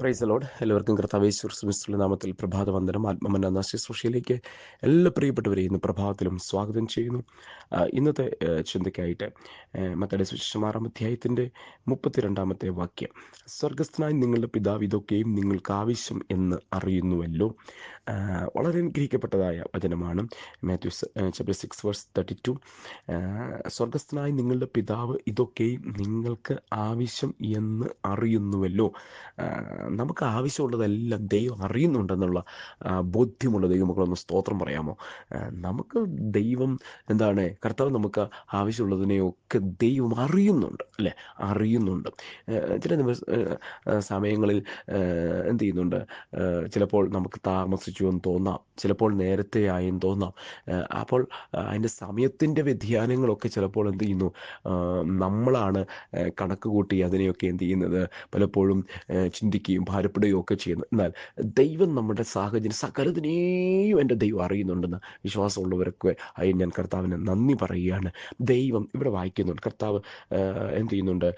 Price load എല്ലാവർക്കും കർത്താവേശ്വർ നാമത്തിൽ പ്രഭാത വന്ദനം ആത്മമന്ന എന്ന എല്ലാ പ്രിയപ്പെട്ടവരെയും ഇന്ന് പ്രഭാതത്തിലും സ്വാഗതം ചെയ്യുന്നു. ഇന്നത്തെ ചിന്തയ്ക്കായിട്ട് മത്തയുടെ സുശേഷം ആറാം അധ്യായത്തിന്റെ മുപ്പത്തിരണ്ടാമത്തെ വാക്യം. സ്വർഗസ്ഥനായി നിങ്ങളുടെ പിതാവ് ഇതൊക്കെയും നിങ്ങൾക്ക് ആവശ്യം എന്ന് അറിയുന്നുവല്ലോ. വളരെ അനുഗ്രഹിക്കപ്പെട്ടതായ വചനമാണ്. Matthew chapter six verse thirty two സ്വർഗസ്ഥനായി നിങ്ങളുടെ പിതാവ് ഇതൊക്കെയും നിങ്ങൾക്ക് ആവശ്യം എന്ന് അറിയുന്നുവല്ലോ. നമുക്ക് ആവശ്യമുള്ളതെല്ലാം ദൈവം അറിയുന്നുണ്ടെന്നുള്ള ബോധ്യമുള്ള ദൈവമക്കളൊന്ന് സ്തോത്രം പറയാമോ? നമുക്ക് ദൈവം എന്താണ് കർത്താവ് നമുക്ക് ആവശ്യമുള്ളതിനെയൊക്കെ ദൈവം അറിയുന്നുണ്ട് അല്ലേ? അറിയുന്നുണ്ട്. ചില സമയങ്ങളിൽ എന്ത് ചെയ്യുന്നുണ്ട്? ചിലപ്പോൾ നമുക്ക് താമസിച്ചു എന്ന് തോന്നാം ചിലപ്പോൾ നേരത്തെ ആയെന്ന് തോന്നാം അപ്പോൾ അതിന്റെ സമയത്തിന്റെ വ്യതിയാനങ്ങളൊക്കെ ചിലപ്പോൾ എന്ത് ചെയ്യുന്നു? നമ്മളാണ് കണക്ക് കൂട്ടി അതിനെയൊക്കെ എന്ത് ചെയ്യുന്നത്? പലപ്പോഴും ചിന്തിക്കുകയും ഭാരപ്പെടുകയും ഒക്കെ ചെയ്യുന്നു. എന്നാൽ ദൈവം നമ്മുടെ സാഹചര്യം സകലതിനെയും എന്റെ ദൈവം അറിയുന്നുണ്ടെന്ന് വിശ്വാസമുള്ളവരൊക്കെ അതിന് ഞാൻ കർത്താവിന് നന്ദി പറയുകയാണ്. ദൈവം ഇവിടെ വായിക്കുന്നുണ്ട്. കർത്താവ് എന്ത് ചെയ്യുന്നുണ്ട്?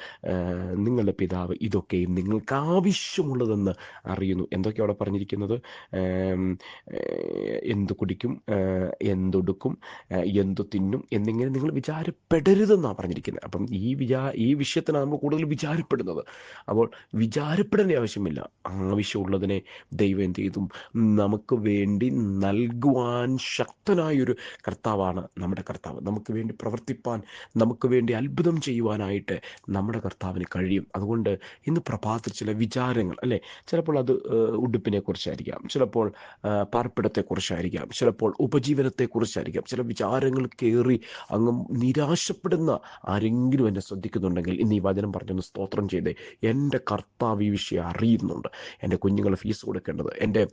നിങ്ങളുടെ പിതാവ് ഇതൊക്കെയും നിങ്ങൾക്ക് ആവശ്യമുള്ളതെന്ന് അറിയുന്നു. എന്തൊക്കെയാണ് അവിടെ പറഞ്ഞിരിക്കുന്നത്? എന്തു കുടിക്കും എന്തൊടുക്കും എന്ത് തിന്നും എന്നിങ്ങനെ നിങ്ങൾ വിചാരപ്പെടരുതെന്നാണ് പറഞ്ഞിരിക്കുന്നത്. അപ്പം ഈ വിചാ ഈ വിഷയത്തിനാണ് നമ്മൾ കൂടുതൽ വിചാരപ്പെടുന്നത്. അപ്പോൾ വിചാരപ്പെടേണ്ട ആവശ്യമില്ല. ആവശ്യമുള്ളതിനെ ദൈവം എന്ത് ചെയ്തും നമുക്ക് വേണ്ടി നൽകുവാൻ ശക്തനായൊരു കർത്താവാണ് നമ്മുടെ കർത്താവ്. നമുക്ക് വേണ്ടി പ്രവർത്തിപ്പാൻ നമുക്ക് വേണ്ടി അത്ഭുതം ചെയ്യുവാനായിട്ട് നമ്മുടെ കർത്താവിന് കഴിയും. അതുകൊണ്ട് ഇന്ന് പ്രഭാതത്തിൽ ചില വിചാരങ്ങൾ അല്ലേ? ചിലപ്പോൾ അത് ഉടുപ്പിനെ കുറിച്ചായിരിക്കാം. ചിലപ്പോൾ ഏഹ്, പാർപ്പിടത്തെക്കുറിച്ചായിരിക്കാം ചിലപ്പോൾ ഉപജീവനത്തെക്കുറിച്ചായിരിക്കാം ചില വിചാരങ്ങൾ കയറി അങ്ങ് നിരാശപ്പെടുന്ന ആരെങ്കിലും എന്നെ ശ്രദ്ധിക്കുന്നുണ്ടെങ്കിൽ ഇന്ന് ഈ വചനം പറഞ്ഞൊന്ന് സ്തോത്രം ചെയ്തേ. എന്റെ കർത്താവ് ഈ വിഷയം അറിയുന്നുണ്ട്. എന്റെ കുഞ്ഞുങ്ങളെ ഫീസ് കൊടുക്കേണ്ടത് എന്റെ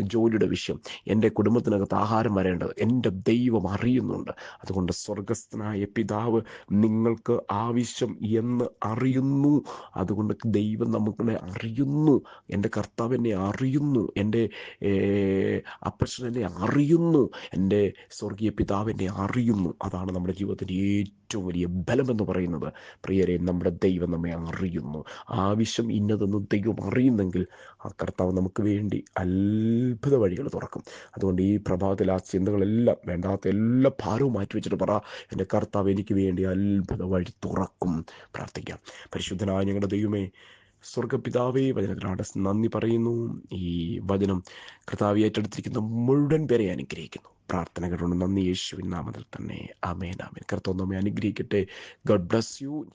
ജോലിയുടെ വിഷയം എന്റെ കുടുംബത്തിനകത്ത് ആഹാരം വരേണ്ടത് എന്റെ ദൈവം അറിയുന്നുണ്ട്. അതുകൊണ്ട് സ്വർഗസ്ഥനായ പിതാവ് നിങ്ങൾക്ക് ആവശ്യം എന്ന് അറിയുന്നു. അതുകൊണ്ട് ദൈവം നമ്മളെ അറിയുന്നു. എന്റെ കർത്താവ് എന്നെ അറിയുന്നു. എന്റെ അപ്പച്ചൻ എന്നെ അറിയുന്നു. എന്റെ സ്വർഗീയ പിതാവ് എന്നെ അറിയുന്നു. അതാണ് നമ്മുടെ ജീവിതത്തിന്റെ ഏറ്റവും വലിയ ബലമെന്ന് പറയുന്നത്. പ്രിയരെ നമ്മുടെ ദൈവം നമ്മെ അറിയുന്നു. ആവശ്യം ഇന്നതെന്ന് ദൈവം അറിയുന്നെങ്കിൽ ആ കർത്താവ് നമുക്ക് വേണ്ടി അത്ഭുത വഴികൾ തുറക്കും. അതുകൊണ്ട് ഈ പ്രഭാതത്തിൽ ആ ചിന്തകളെല്ലാം വേണ്ടാത്ത എല്ലാ ഭാരവും മാറ്റി വെച്ചിട്ട് പറ എന്റെ കർത്താവ് എനിക്ക് വേണ്ടി അത്ഭുത വഴി തുറക്കും. പ്രാർത്ഥിക്കാം. പരിശുദ്ധനായ ഞങ്ങളുടെ ദൈവമേ സ്വർഗപിതാവേ വചനത്തിനാട് നന്ദി പറയുന്നു. ഈ വചനം കർത്താവ് ഏറ്റെടുത്തിരിക്കുന്ന മുഴുവൻ പേരെ അനുഗ്രഹിക്കുന്നു. പ്രാർത്ഥന കേട്ടുകൊണ്ട് നന്ദി യേശുവിൻ നാമത്തിൽ തന്നെ. അമേൻ അമേൻ കർത്താവ് അനുഗ്രഹിക്കട്ടെ. Garh bless you